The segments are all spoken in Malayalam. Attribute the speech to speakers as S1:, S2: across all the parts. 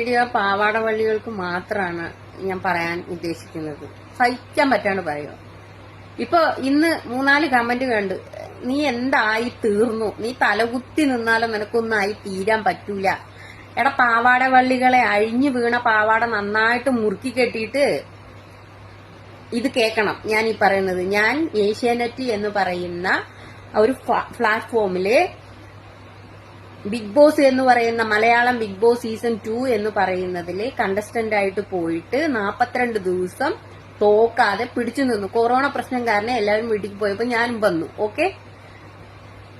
S1: വീഡിയോ പാവാട വള്ളികൾക്ക് മാത്രമാണ് ഞാൻ പറയാൻ ഉദ്ദേശിക്കുന്നത്. സഹിക്കാൻ പറ്റാണ്ട് പറയുക ഇപ്പൊ ഇന്ന് മൂന്നാൽ കമന്റ് കണ്ട് നീ എന്തായി തീർന്നു? നീ തലകുത്തി നിന്നാലും നിനക്കൊന്നായി തീരാൻ പറ്റൂല. എടാ പാവാട വള്ളികളെ അഴിഞ്ഞു വീണ പാവാട നന്നായിട്ട് മുറുക്കി കെട്ടിയിട്ട് ഇത് കേൾക്കണം. ഞാൻ ഈ പറയുന്നത് ഞാൻ ഏഷ്യാനെറ്റ് എന്ന് പറയുന്ന ഒരു പ്ലാറ്റ്ഫോമിൽ ബിഗ് ബോസ് എന്ന് പറയുന്ന Malayalam Bigg Boss season two എന്ന് പറയുന്നതിൽ കണ്ടസ്റ്റന്റ് ആയിട്ട് പോയിട്ട് നാപ്പത്തിരണ്ട് ദിവസം തോക്കാതെ പിടിച്ചു നിന്നു. കൊറോണ പ്രശ്നം കാരണം എല്ലാവരും വീട്ടിൽ പോയപ്പോ ഞാനും വന്നു. ഓക്കെ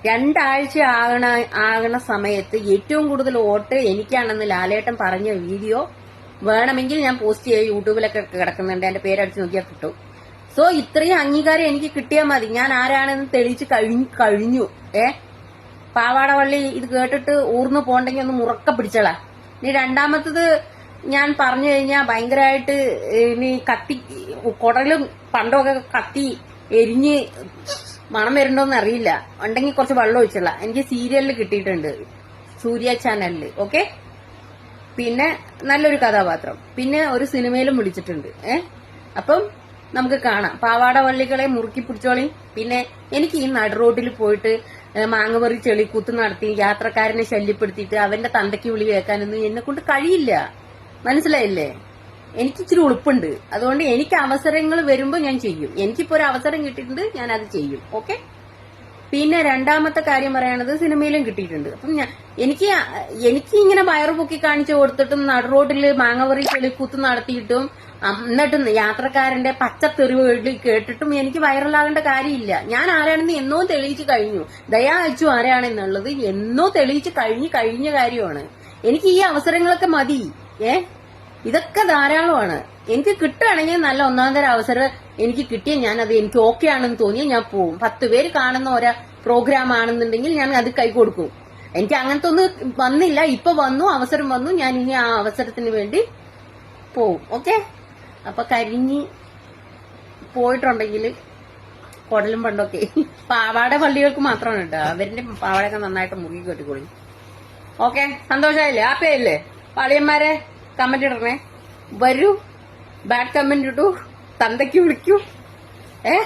S1: രണ്ടാഴ്ച ആകണ ആകണ സമയത്ത് ഏറ്റവും കൂടുതൽ വോട്ട് എനിക്കാണെന്ന് ലാലേട്ടൻ പറഞ്ഞ വീഡിയോ വേണമെങ്കിൽ ഞാൻ പോസ്റ്റ് ചെയ്യാം. യൂട്യൂബിലൊക്കെ കിടക്കുന്നുണ്ട്. എന്റെ പേരടിച്ച് നോക്കിയാൽ കിട്ടും. സോ ഇത്രയും അംഗീകാരം എനിക്ക് കിട്ടിയാൽ മതി. ഞാൻ ആരാണെന്ന് തെളിയിച്ച് കഴിഞ്ഞു. കഴിഞ്ഞു. ഏ? പാവാടവള്ളി ഇത് കേട്ടിട്ട് ഊർന്നു പോണ്ടെങ്കിൽ ഒന്ന് മുറക്ക പിടിച്ചളാ. ഇനി രണ്ടാമത്തത് ഞാൻ പറഞ്ഞു കഴിഞ്ഞാൽ ഭയങ്കരമായിട്ട് ഇനി കത്തി കുടലും പണ്ടൊക്കെ കത്തി എരിഞ്ഞ് മണം വരണ്ടോന്ന് അറിയില്ല. ഉണ്ടെങ്കിൽ കുറച്ച് വെള്ളം ഒഴിച്ചോളാ. എനിക്ക് സീരിയലിൽ കിട്ടിയിട്ടുണ്ട്. സൂര്യ ചാനലിൽ ഓക്കെ? പിന്നെ നല്ലൊരു കഥാപാത്രം. പിന്നെ ഒരു സിനിമയിലും വിളിച്ചിട്ടുണ്ട്. ഏ? അപ്പം നമുക്ക് കാണാം. പാവാട വള്ളികളെ മുറുക്കി പിടിച്ചോളി. പിന്നെ എനിക്ക് ഈ നടുറോട്ടിൽ പോയിട്ട് മാങ്ങപറി ചെളിക്കൂത്ത് നടത്തി യാത്രക്കാരനെ ശല്യപ്പെടുത്തിയിട്ട് അവന്റെ തന്തയ്ക്ക് വിളി കേൾക്കാനൊന്നും എന്നെ കൊണ്ട് കഴിയില്ല. മനസ്സിലായില്ലേ? എനിക്ക് ഇച്ചിരി ഉളുപ്പുണ്ട്. അതുകൊണ്ട് എനിക്ക് അവസരങ്ങൾ വരുമ്പോൾ ഞാൻ ചെയ്യും. എനിക്കിപ്പോ ഒരു അവസരം കിട്ടിയിട്ടുണ്ട് ഞാൻ അത് ചെയ്യും. ഓക്കെ? പിന്നെ രണ്ടാമത്തെ കാര്യം പറയണത് സിനിമയിലും കിട്ടിയിട്ടുണ്ട്. അപ്പം ഞാൻ എനിക്ക് എനിക്ക് ഇങ്ങനെ വയറ് പൊക്കി കാണിച്ചു കൊടുത്തിട്ടും നടുറോഡിൽ മാങ്ങവറി ചെളിക്കൂത്ത് നടത്തിയിട്ടും എന്നിട്ടും യാത്രക്കാരന്റെ പച്ചത്തെറിവ് കേട്ടിട്ടും എനിക്ക് വൈറലാകേണ്ട കാര്യമില്ല. ഞാൻ ആരാണെന്ന് എന്നോ തെളിയിച്ചു കഴിഞ്ഞു. ദയാ അച്ചു ആരാണെന്നുള്ളത് എന്നോ തെളിയിച്ചു കഴിഞ്ഞു കഴിഞ്ഞ കാര്യമാണ്. എനിക്ക് ഈ അവസരങ്ങളൊക്കെ മതി. ഏ? ഇതൊക്കെ ധാരാളമാണ്. എനിക്ക് കിട്ടുകയാണെങ്കിൽ നല്ല ഒന്നാം തരം അവസരം എനിക്ക് കിട്ടിയ ഞാൻ അത് എനിക്ക് ഓക്കെ ആണെന്ന് തോന്നിയാൽ ഞാൻ പോവും. പത്ത് പേര് കാണുന്ന ഒരു പ്രോഗ്രാം ആണെന്നുണ്ടെങ്കിൽ ഞാൻ അത് കൈ കൊടുക്കും. എനിക്ക് അങ്ങനത്തെ ഒന്നും വന്നില്ല. ഇപ്പൊ വന്നു അവസരം വന്നു. ഞാൻ ഇനി ആ അവസരത്തിന് വേണ്ടി പോവും. ഓക്കെ? അപ്പൊ കരിഞ്ഞ് പോയിട്ടുണ്ടെങ്കിൽ കുടലും പണ്ടൊക്കെ. പാവാട പള്ളികൾക്ക് മാത്രമാണ് കേട്ടോ. അവരിന്റെ പാവാടയൊക്കെ നന്നായിട്ട് മുറുകി കെട്ടിക്കൊള്ളി ഓക്കെ? സന്തോഷമായില്ലേ ആപ്പയല്ലേ പാളിയന്മാരെ കമന്റ് ഇടണേ. വരൂ. ബാഡ് കമന്റ് ഇട്ടു. തന്തയ്ക്ക് വിളിക്കൂ. ഏ?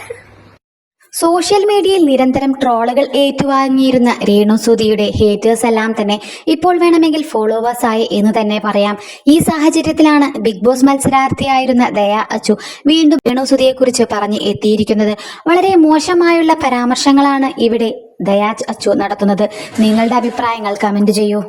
S2: സോഷ്യൽ മീഡിയയിൽ നിരന്തരം ട്രോളുകൾ ഏറ്റുവാങ്ങിയിരുന്ന രേണു സുധിയുടെ ഹേറ്റേഴ്സ് എല്ലാം തന്നെ ഇപ്പോൾ വേണമെങ്കിൽ ഫോളോവേഴ്സ് ആയി എന്ന് തന്നെ പറയാം. ഈ സാഹചര്യത്തിലാണ് ബിഗ് ബോസ് മത്സരാർത്ഥിയായിരുന്ന ദയ അച്ചു വീണ്ടും രേണു സുധിയെക്കുറിച്ച് പറഞ്ഞ് എത്തിയിരിക്കുന്നത്. വളരെ മോശമായുള്ള പരാമർശങ്ങളാണ് ഇവിടെ ദയാ അച്ചു നടത്തുന്നത്. നിങ്ങളുടെ അഭിപ്രായങ്ങൾ കമന്റ് ചെയ്യൂ.